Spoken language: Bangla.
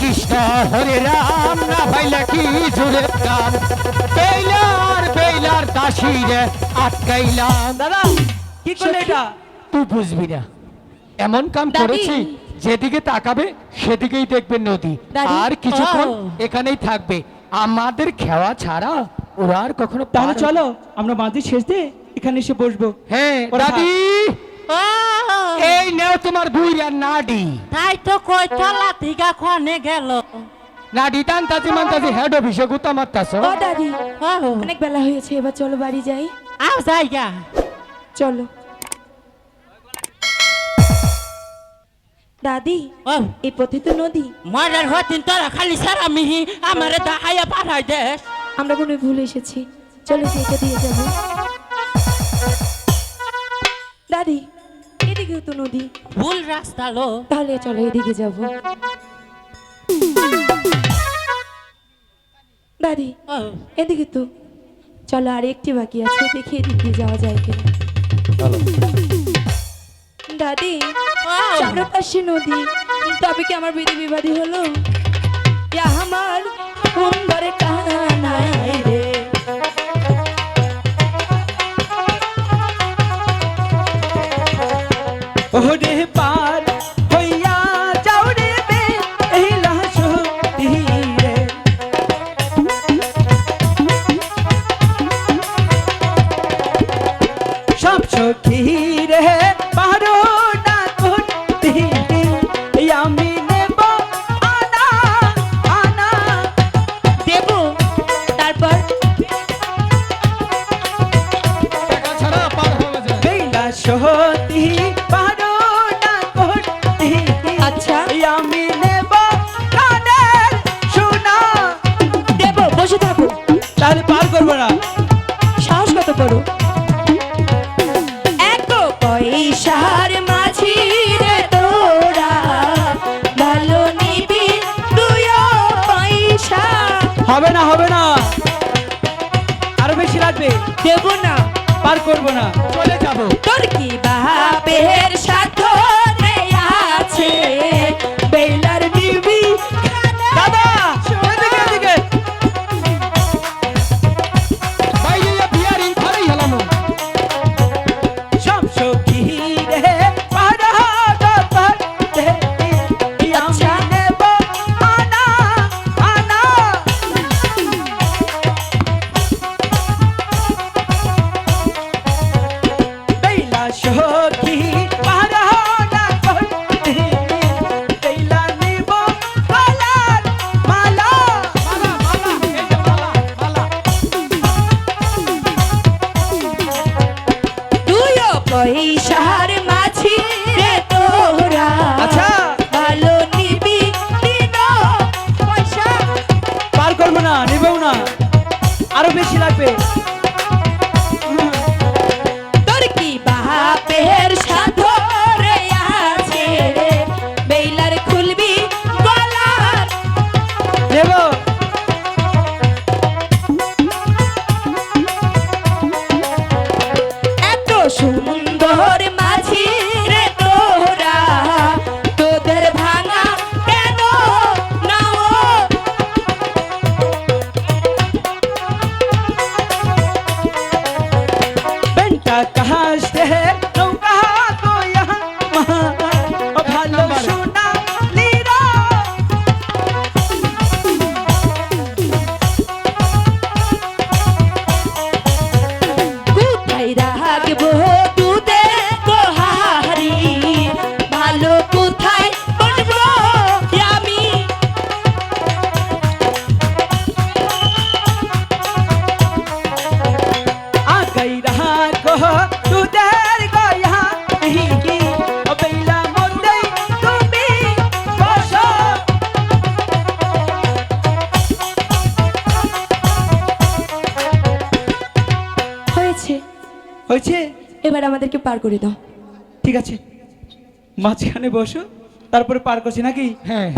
কৃষ্ণ হরে রাম না পাইলে কি জুড়ে গান বেইলার বেইলার কাশিরে আটকাইলাম দাদা কি করলে এটা? তুই বুঝবি না। এমন কাম দাদি। করেছি যেদিকে তাকাবে সেদিকেই দেখবে নদী। দাদি। আর কিছুক্ষণ। এখানেই থাকবে। আমাদের খেওয়া ছাড়া ওরা আর কখনো তাহলে পার- চলো আমরা মাঝে শেষ দিয়ে এখানে এসে বসবো। হ্যাঁ ওরা দাদি! ও এই নেও তোমার বুইরা নাডি। তাই তো কই তলা থেকে খনে গেল। নাডি টানতাছি মানতাছি হেড অফিসে গুতা মারতাছ। ও দাদি ও অনেক বেলা হয়েছে এবার চলো বাড়ি যাই। আও জায়গা চলো। দাদি ও। এই পথে তো নদী। মরার হতিন তোরা খালি সারা মিহি আমারে দাহাইয়া পাঠাই দেশ আমরা কোনো ভুল এসেছি। চলো সেইটা দিয়ে যাব। দাদি এদিকেও তো নদী। ভুল রাস্তা লো। তাহলে চলো এদিকে যাব। দাদি এদিকে তো। চলো আর একটি বাকি আছে দেখি এদিকে যাওয়া যায় কিনা। দাদি ও। চারো পাশে নদী। তবে কি আমার বিধি বিবাদী হলো? ইয়া আমার সুন্দর কানাই রে। ওরে পার দেব না পার করব না। চলে যাব। তোর কি বাপের সাথে? Lopez. হয়েছে? এবার আমাদেরকে পার করে দাও। ঠিক আছে। মাঝখানে বসো তারপরে পার করছি নাকি? হ্যাঁ।